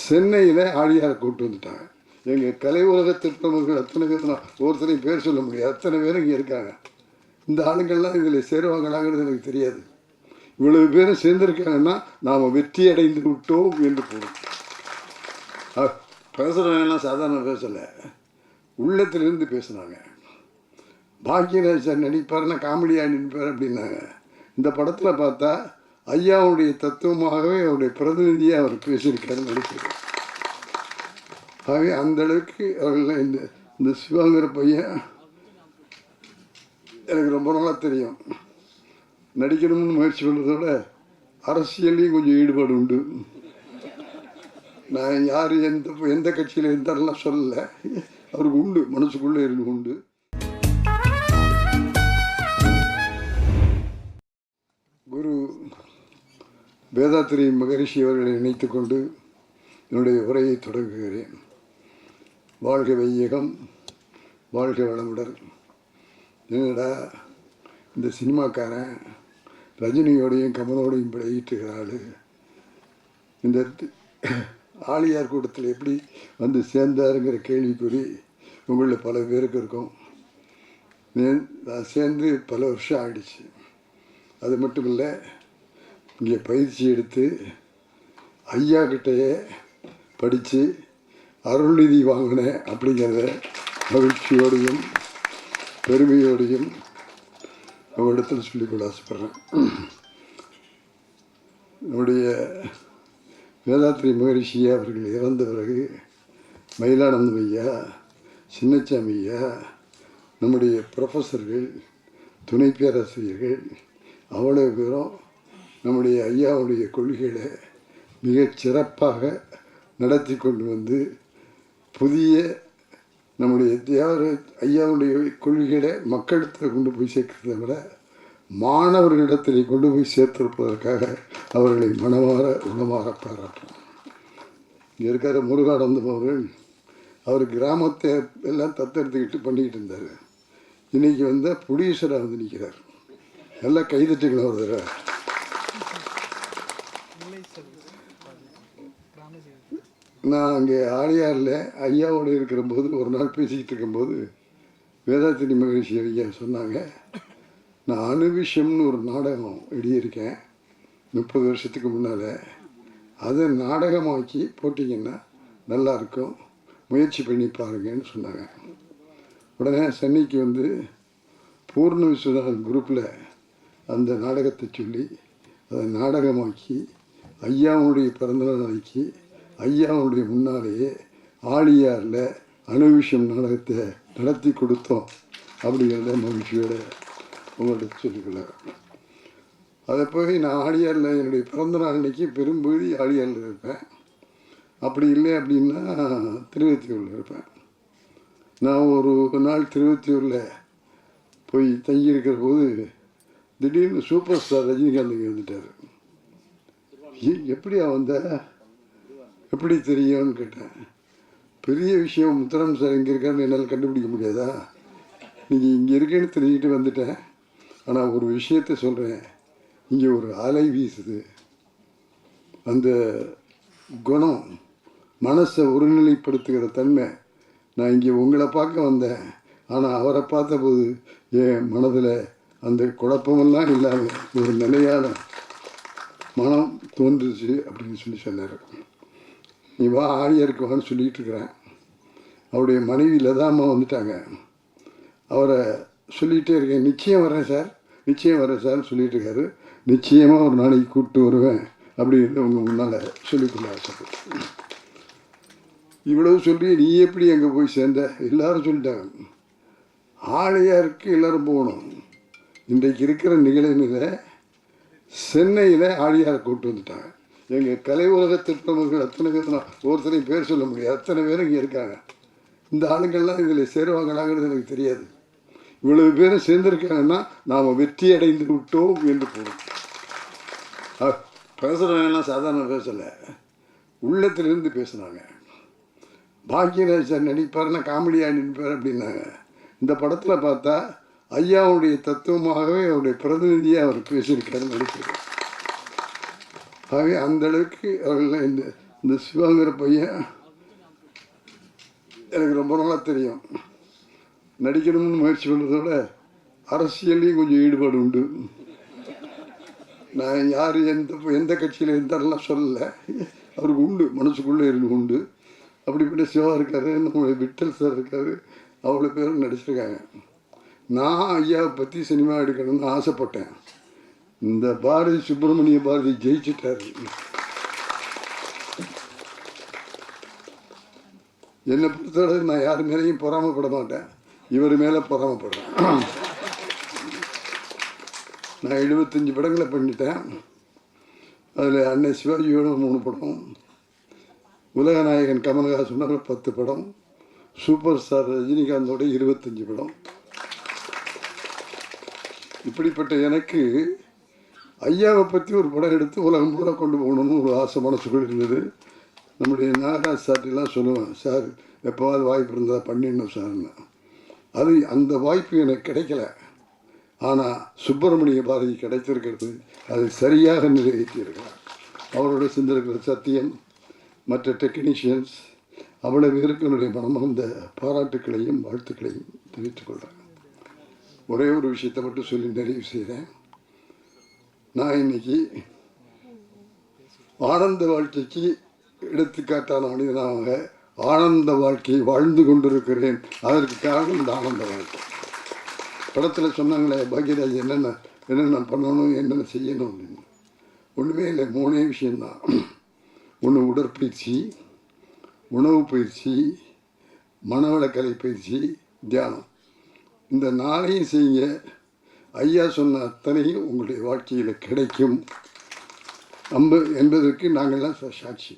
சென்னையில் ஆழியாரை கூப்பிட்டு வந்துட்டாங்க. எங்கள் கலை உலக திட்டமர்கள் அத்தனை பேர் நான் ஒருத்தரையும் பேர் சொல்ல முடியாது. அத்தனை பேர் இங்கே இருக்காங்க. இந்த ஆளுங்கள்லாம் இதில் சேருவாங்களாங்கிறது எனக்கு தெரியாது. இவ்வளவு பேரும் சேர்ந்துருக்காங்கன்னா நாம் வெற்றி அடைந்து விட்டோம் என்று பொருள் அஹ், பேசுகிறவங்கெல்லாம் சாதாரண பேசலை உள்ளத்திலிருந்து பேசுனாங்க. பாக்கியராஜ் சார் நடிப்பார்னா காமெடியாக நடிப்பார் அப்படின்னாங்க. இந்த படத்தில் பார்த்தா ஐயாவுடைய தத்துவமாகவே அவருடைய பிரதிநிதியாக அவர் பேசியிருக்காரு நினைக்கிறேன். ஆகவே அந்தளவுக்கு அவர்கள் இந்த இந்த சிவாங்கிற பையன் எனக்கு ரொம்ப நாளாக தெரியும். நடிக்கணும்னு முயற்சி பண்ணுறதோட அரசியல்லையும் கொஞ்சம் ஈடுபாடு உண்டு. நான் யார் எந்த எந்த கட்சியில் இருந்தாரெல்லாம் சொல்லலை. அவருக்கு உண்டு மனசுக்குள்ளே இருந்து உண்டு. வேதாத்திரி மகரிஷி அவர்களை நினைத்து கொண்டு என்னுடைய உரையை தொடங்குகிறேன். வாழ்க வையகம் வாழ்க வளமுடன். என்னடா இந்த சினிமாக்காரன் ரஜினியோடையும் கமலோடையும் பழகிட்டுக்கிற இந்த ஆளியார் ஆழியார் கூட்டத்தில் எப்படி வந்து சேர்ந்தாருங்கிற கேள்விக்குறி உங்களில் பல பேருக்கு இருக்கும். நான் சேர்ந்து பல வருஷம் ஆகிடுச்சு அது மட்டும் இல்லை இங்கே பயிற்சி எடுத்து ஐயா கிட்டேயே படித்து அருள்நிதி வாங்கினேன் அப்படிங்கிறத மகிழ்ச்சியோடையும் பெருமையோடையும் உங்களிடத்தில் சொல்லிக்கொள்ள ஆசைப்பட்றேன். நம்முடைய வேதாத்திரி மகரிஷி அவர்கள் இறந்த பிறகு மயிலானந்தம் ஐயா சின்னச்சாமி ஐயா நம்முடைய ப்ரொஃபஸர்கள் துணை பேராசிரியர்கள் அவ்வளோ பேரும் நம்முடைய ஐயாவுடைய கொள்கைகளை மிகச் சிறப்பாக நடத்தி கொண்டு வந்து புதிய நம்முடைய தியார ஐயாவுடைய கொள்கைகளை மக்களிடத்தில் கொண்டு போய் சேர்க்கிறத விட மாணவர்களிடத்தில் கொண்டு போய் சேர்த்திருப்பதற்காக அவர்களை மனமாற உணவாக பாராட்டணும் இங்கே இருக்கிற முருகானந்த அவர்கள். அவர் கிராமத்தை எல்லாம் தத்தெடுத்துக்கிட்டு பண்ணிக்கிட்டு இருந்தார். இன்றைக்கி வந்து புடீஸ்வரர் வந்து நிற்கிறார் நல்லா கைதட்டுக்கணும் ஒரு நான் அங்கே ஆழியாரில் ஐயாவோடு இருக்கிற போது ஒரு நாள் பேசிக்கிட்டு இருக்கும்போது வேதாத்திரி மகரிஷி ஐயா சொன்னாங்க நான் அணுவிஷம்னு ஒரு நாடகம் எழுதியிருக்கேன் முப்பது வருஷத்துக்கு முன்னால். அதை நாடகமாக்கி போட்டிங்கன்னா நல்லாயிருக்கும். முயற்சி பண்ணி பாருங்கன்னு சொன்னாங்க. உடனே சென்னைக்கு வந்து பூர்ண விஸ்வநாதன் குரூப்பில் அந்த நாடகத்தை சொல்லி அதை நாடகமாக்கி ஐயாவுடைய பிறந்தநாள் அன்னைக்கு ஐயாவுடைய முன்னாலேயே ஆழியாரில் அணுவிஷம் நாடகத்தை நடத்தி கொடுத்தோம். அப்படிங்கிறத மகிழ்ச்சியோட உங்கள்கிட்ட சொல்லிக்கலாம் அதை போய் நான் ஆழியாரில் என்னுடைய பிறந்தநாள் அன்னைக்கு பெரும்பகுதி ஆழியாரில் இருப்பேன். அப்படி இல்லை அப்படின்னா திருவத்தியூரில் இருப்பேன். நான் ஒரு நாள் திருவத்தியூரில் போய் தங்கியிருக்கிற போது திடீர்னு சூப்பர் ஸ்டார் ரஜினிகாந்த் இங்கே வந்துட்டார். எப்படியா வந்த? எப்படி தெரியும்னு கேட்டேன். பெரிய விஷயம் முத்தரம் சார் இங்கே இருக்காருன்னு என்னால் கண்டுபிடிக்க முடியாதா? நீங்கள் இங்கே இருக்கேன்னு தெரிஞ்சுக்கிட்டு வந்துட்டேன். ஆனால் ஒரு விஷயத்த சொல்கிறேன் இங்கே ஒரு அலை வீசுது. அந்த குணம் மனசை ஒருநிலைப்படுத்துகிற தன்மை நான் இங்கே உங்களை பார்க்க வந்தேன். ஆனால் அவரை பார்த்தபோது என் மனதில் அந்த குழப்பமெல்லாம் இல்லாமல் ஒரு நிலையான மனம் தோன்றுச்சு அப்படின்னு சொல்லி சொன்னார். நீ வா ஆழியருக்கு வான்னு சொல்லிகிட்டு இருக்கிறேன். அவருடைய மனைவி லதாமா வந்துட்டாங்க. அவரை சொல்லிகிட்டே இருக்கேன். நிச்சயம் வரேன் சார். நிச்சயம் வரேன் சார் சொல்லிட்டு இருக்காரு. நிச்சயமாக ஒரு நாளைக்கு கூப்பிட்டு வருவேன் அப்படின்னு உங்கள் முன்னால் சொல்லிக்கொள்ள ஆசைப்பட்டேன் இவ்வளவு சொல்லி நீ எப்படி அங்கே போய் சேர்ந்த? எல்லாரும் சொல்லிட்டாங்க. ஆழியாருக்கு எல்லோரும் போகணும். இன்றைக்கு இருக்கிற நிகழ்நிலை சென்னையில் ஆழியார் கூப்பிட்டு வந்துட்டாங்க. எங்கள் கலை உலக திட்டமர்கள் அத்தனை பேர் நான் ஒருத்தரையும் பேர் சொல்ல முடியாது. அத்தனை பேரும் இங்கே இருக்காங்க. இந்த ஆளுங்கள்லாம் இதில் சேருவாங்களாங்கிறது எனக்கு தெரியாது. இவ்வளவு பேரும் சேர்ந்துருக்காங்கன்னா நாம் வெற்றி அடைந்து விட்டோம் என்று பொருள் பேசுகிறவங்கலாம் சாதாரண பேசலை உள்ளத்திலிருந்து பேசுனாங்க. பாக்கியராஜ் சார் நடிப்பார்னா காமெடியாக நடிப்பார் அப்படின்னாங்க. இந்த படத்தில் பார்த்தா ஐயாவுடைய தத்துவமாகவே அவருடைய பிரதிநிதியாக அவர் பேசியிருக்காரு நடிக்கிறார் ஆகவே அந்த அளவுக்கு அவர்கள் இந்த இந்த சிவாங்கிற பையன் எனக்கு ரொம்ப நாளாக தெரியும். நடிக்கணும்னு முயற்சி பண்ணுறதோட விட அரசியல்லையும் கொஞ்சம் ஈடுபாடு உண்டு. நான் யார் எந்த எந்த கட்சியில் இருந்தாரெல்லாம் சொல்லலை. அவருக்கு உண்டு மனசுக்குள்ளே இருந்து உண்டு. அப்படிப்பட்ட சிவா இருக்காரு நம்மளுடைய விட்டல் சார் இருக்காரு அவ்வளோ பேரும் நடிச்சிருக்காங்க. நான் ஐயாவை பற்றி சினிமா எடுக்கணும்னு ஆசைப்பட்டேன். இந்த பாரதி சுப்பிரமணிய பாரதி ஜெயிச்சிட்டார். என்னை பொறுத்தவரை நான் யார் மேலேயும் பொறாமப்பட மாட்டேன். இவர் மேலே பொறாமப்படுறேன். நான் எழுபத்தஞ்சு படங்களை பண்ணிட்டேன். அதில் அன்னை சிவாஜியோட மூணு படம். உலகநாயகன் கமல்ஹாசனோட பத்து படம். சூப்பர் ஸ்டார் ரஜினிகாந்தோட இருபத்தஞ்சு படம். இப்படிப்பட்ட எனக்கு ஐயாவை பற்றி ஒரு படம் எடுத்து உலகம் பூரா கொண்டு போகணும்னு ஒரு ஆசை மனசுக்குள் இருந்தது. நம்முடைய நாகராஜ் சார்ட்டெல்லாம் சொல்லுவேன் சார் எப்போவாது வாய்ப்பு இருந்தால் பண்ணிடணும் சார்னு அது அந்த வாய்ப்பு எனக்கு கிடைக்கல. ஆனால் சுப்பிரமணிய பாரதி கிடைத்திருக்கிறது அதை சரியாக நிறைவேற்றியிருக்கிறார் அவரோட சிந்திருக்கிற சத்தியம் மற்ற டெக்னீஷியன்ஸ் அவ்வளவு பேருக்கு என்னுடைய மனமார்ந்த பாராட்டுக்களையும் வாழ்த்துக்களையும் தெரிவித்துக் கொள்கிறேன் ஒரே ஒரு விஷயத்தை மட்டும் சொல்லி நிறைவு செய்கிறேன் நான் இன்னைக்கு ஆனந்த வாழ்க்கைக்கு எடுத்துக்காட்டான மனிதனாக ஆனந்த வாழ்க்கையை வாழ்ந்து கொண்டிருக்கிறேன். அதற்கு காரணம் இந்த ஆனந்த வாழ்க்கை. படத்தில் சொன்னாங்களே பாக்யராஜ் என்னென்ன என்னென்ன பண்ணணும் என்னென்ன செய்யணும் அப்படின்னு. ஒன்றுமே இல்லை மூணே விஷயந்தான் ஒன்று உடற்பயிற்சி உணவு பயிற்சி மனவளக்கலை பயிற்சி தியானம். இந்த நாளையும் செய்யுங்க. ஐயா சொன்ன அத்தனையும் உங்களுடைய வாழ்க்கையில் கிடைக்கும். நம்ப என்பதற்கு நாங்கள்லாம் சாட்சி